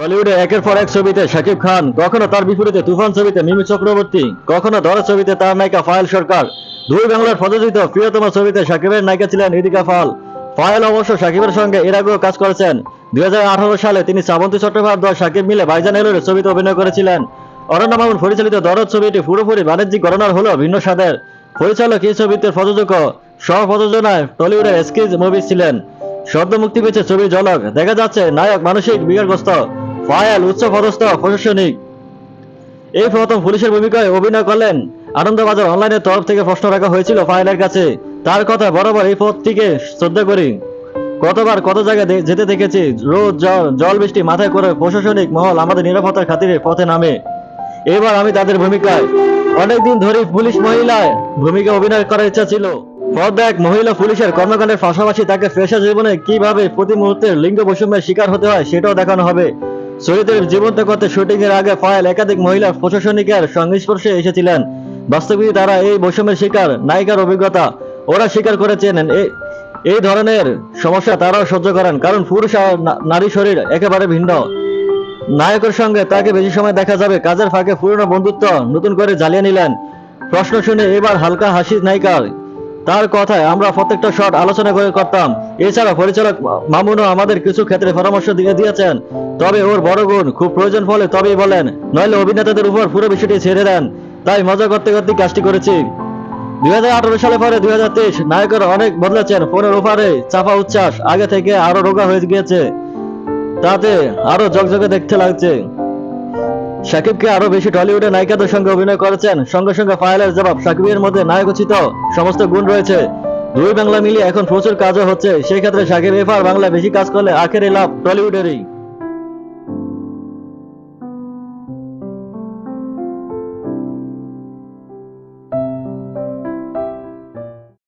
টলিউডে একের পর এক ছবিতে শাকিব খান, কখনো তার বিপরীতে তুফান ছবিতে মিমি চক্রবর্তী, কখনো দরা ছবিতে তার নায়িকা ফায়েল সরকার। দুই বাংলার প্রযোজিত প্রিয়তম ছবিতে শাকিবের নায়িকা ছিলেন ইদিকা ফাল ফায়েল অবশ্য শাকিবের সঙ্গে এর আগেও কাজ করেছেন। দুই হাজার আঠারো সালে তিনি শ্রাবন্তী চট্টোপাধ্যায় শাকিব মিলে ভাইজান এলোর ছবিতে অভিনয় করেছিলেন। অরণ্য মামুন পরিচালিত দরদ ছবিটি পুরোপুরি বাণিজ্যিক গণনার হলেও ভিন্ন স্বাদের। পরিচালক এই ছবিতে প্রযোজক সহ প্রযোজনায় টলিউডের এসকিজ মুভি ছিলেন। সদ্য মুক্তি পেয়েছে ছবির ঝলক। দেখা যাচ্ছে নায়ক মানসিক বিকারগ্রস্ত। ফায়াল উচ্চ পদস্থ প্রশাসনিক এই প্রথম পুলিশের ভূমিকায় অভিনয় করলেন আনন্দবাজার অনলাইনের তরফ থেকে প্রশ্ন রাখা হয়েছিল ফায়ালের কাছে। তার কথা বরাবর এই পথটিকে শ্রদ্ধা করি। কতবার কত জায়গায় যেতে দেখেছি, রোদ, জল জল, বৃষ্টি মাথায় করে প্রশাসনিক মহল আমাদের নিরাপত্তার খাতিরে পথে নামে। এবার আমি তাদের ভূমিকায়। অনেকদিন ধরে পুলিশ মহিলায় ভূমিকা অভিনয় করার ইচ্ছা ছিল। পর্দা এক মহিলা পুলিশের কর্মকাণ্ডের পাশাপাশি তাকে পেশা জীবনে কীভাবে প্রতি মুহূর্তে লিঙ্গ বৈষম্যের শিকার হতে হয়, সেটাও দেখানো হবে। চরিত্রের জীবন্ত করতে শুটিং এর আগে ফাইল একাধিক মহিলা প্রশাসনিকের সংস্পর্শে এসেছিলেন। বাস্তবিক তারা এই বৈষম্যের শিকার, নায়িকার অভিজ্ঞতা ওরা স্বীকার করেছেন এই ধরনের সমস্যা তারাও সহ্য করেন, কারণ পুরুষ আর নারী শরীর একেবারে ভিন্ন। নায়কের সঙ্গে তাকে বেশি সময় দেখা যাবে, কাজের ফাঁকে পুরনো বন্ধুত্ব নতুন করে জ্বালিয়ে নিলেন। প্রশ্ন শুনে এবার হালকা হাসি নায়িকার। তার কথায় আমরা প্রত্যেকটা শট আলোচনা করে করতাম। এছাড়া পরিচালক মামুনও আমাদের কিছু ক্ষেত্রে পরামর্শ দিয়ে দিয়েছেন। তবে ওর বড় গুণ খুব প্রয়োজন ফলে তবেই বলেন, নইলে অভিনেতাদের উপর পুরো বিষয়টি ছেড়ে দেন। তাই মজা করতে করতে কাজটি করেছি। দুই হাজার আঠেরো সালে পরে দুই নায়কের অনেক বদলেছেন। ফোনের ওপারে চাপা উচ্ছ্বাস, আগে থেকে আরও রোগা হয়ে গিয়েছে। তাতে আরও জগজগে দেখতে লাগছে। সাকিবকে আরও বেশি টলিউডের নায়িকাদের সঙ্গে অভিনয় করেছেন। সঙ্গে সঙ্গে ফাইলের জবাব সাকিবের মধ্যে নায়কোচিত সমস্ত গুণ রয়েছে। দুই বাংলা মিলিয়ে এখন প্রচুর কাজও হচ্ছে। সেই ক্ষেত্রে সাকিব এফার বাংলা বেশি কাজ করলে আখের লাভ টলিউডেরই।